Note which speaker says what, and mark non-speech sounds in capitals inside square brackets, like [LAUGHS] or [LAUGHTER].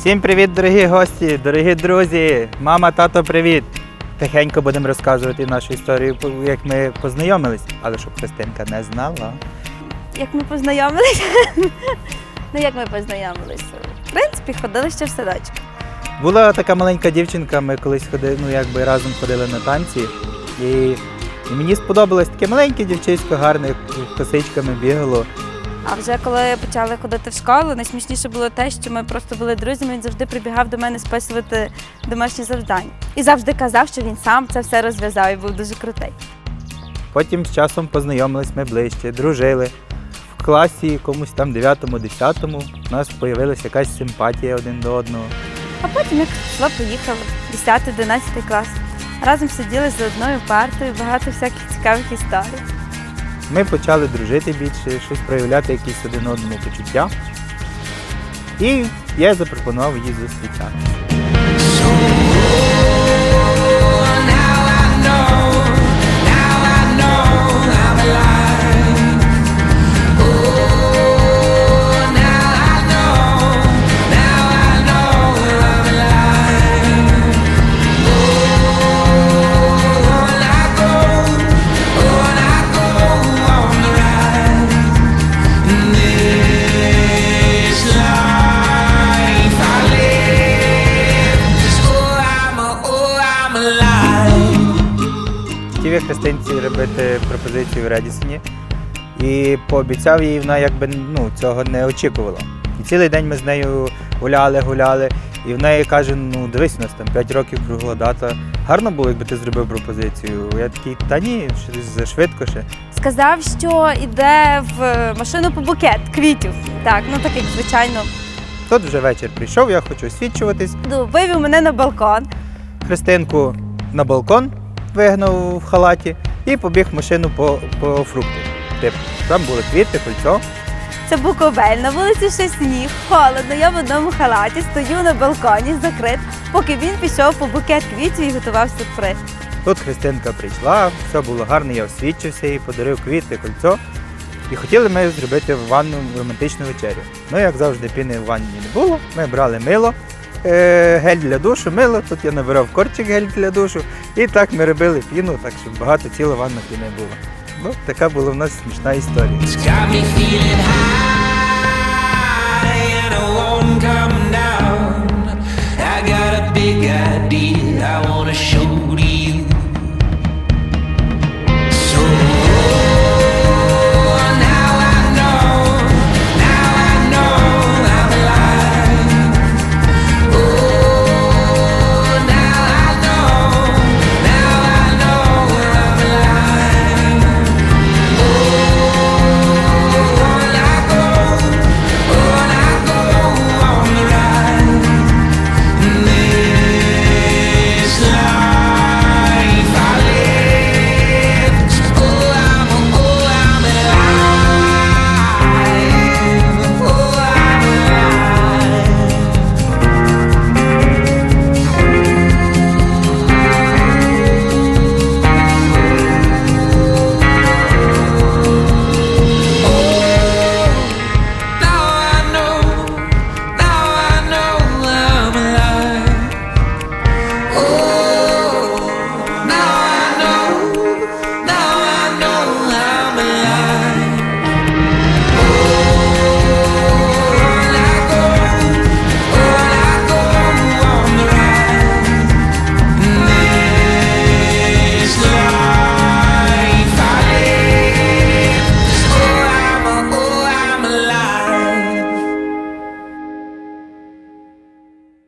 Speaker 1: Всім привіт, дорогі гості, дорогі друзі, мама, тато, привіт. Тихенько будемо розказувати нашу історію, як ми познайомились, але щоб Христинка не знала.
Speaker 2: Як ми познайомилися? [LAUGHS] ну як ми познайомилися? В принципі, ходили ще в садочок.
Speaker 1: Була така маленька дівчинка, ми колись ходили, ну якби разом ходили на танці. І, і мені сподобалось таке маленьке дівчисько, гарне, косичками бігало.
Speaker 2: А вже коли почали ходити в школу, найсмішніше було те, що ми просто були друзями. Він завжди прибігав до мене списувати домашні завдання. І завжди казав, що він сам це все розв'язав і був дуже крутий.
Speaker 1: Потім з часом познайомились ми ближче, дружили. В класі комусь там 9-10 у нас з'явилася якась симпатія один до одного.
Speaker 2: А потім як пішло, поїхало 10-11 клас. Разом сиділи за одною партою, багато всяких цікавих історій.
Speaker 1: Ми почали дружити більше, щось проявляти якісь один одному почуття. І я запропонував її зустрічати. Хотів Христинці робити пропозицію в Редісоні і пообіцяв їй, вона якби ну, цього не очікувала. І цілий день ми з нею гуляли, гуляли, і в неї каже: ну дивись, у нас там 5 років кругла дата. Гарно було, якби ти зробив пропозицію. Я такий, та ні, щось зашвидко ще.
Speaker 2: Сказав, що йде в машину по букет квітів. Так, ну так як звичайно.
Speaker 1: Тут вже вечір прийшов, я хочу освідчуватись.
Speaker 2: Ну, Вивів мене на балкон.
Speaker 1: Христинку на балкон вигнав в халаті і побіг в машину по, по фрукти. Типу, там були квіти, кольцо.
Speaker 2: Це Буковель, на вулиці ще сніг, холодно, я в одному халаті, стою на балконі, закрит, поки він пішов по букет квітів і готував сюрприз.
Speaker 1: Тут Христинка прийшла, все було гарно, я освідчився їй, подарив квіти, кольцо. І хотіли ми зробити в ванну романтичну вечерю. Ну, як завжди, піни в ванні не було. Ми брали мило, гель для душу, мило. Тут я набирав корчик гель для душу. І так ми робили піну, так щоб багато ціла ванна піни було. Ну, така була в нас смішна історія.
Speaker 3: Big idea I wanna show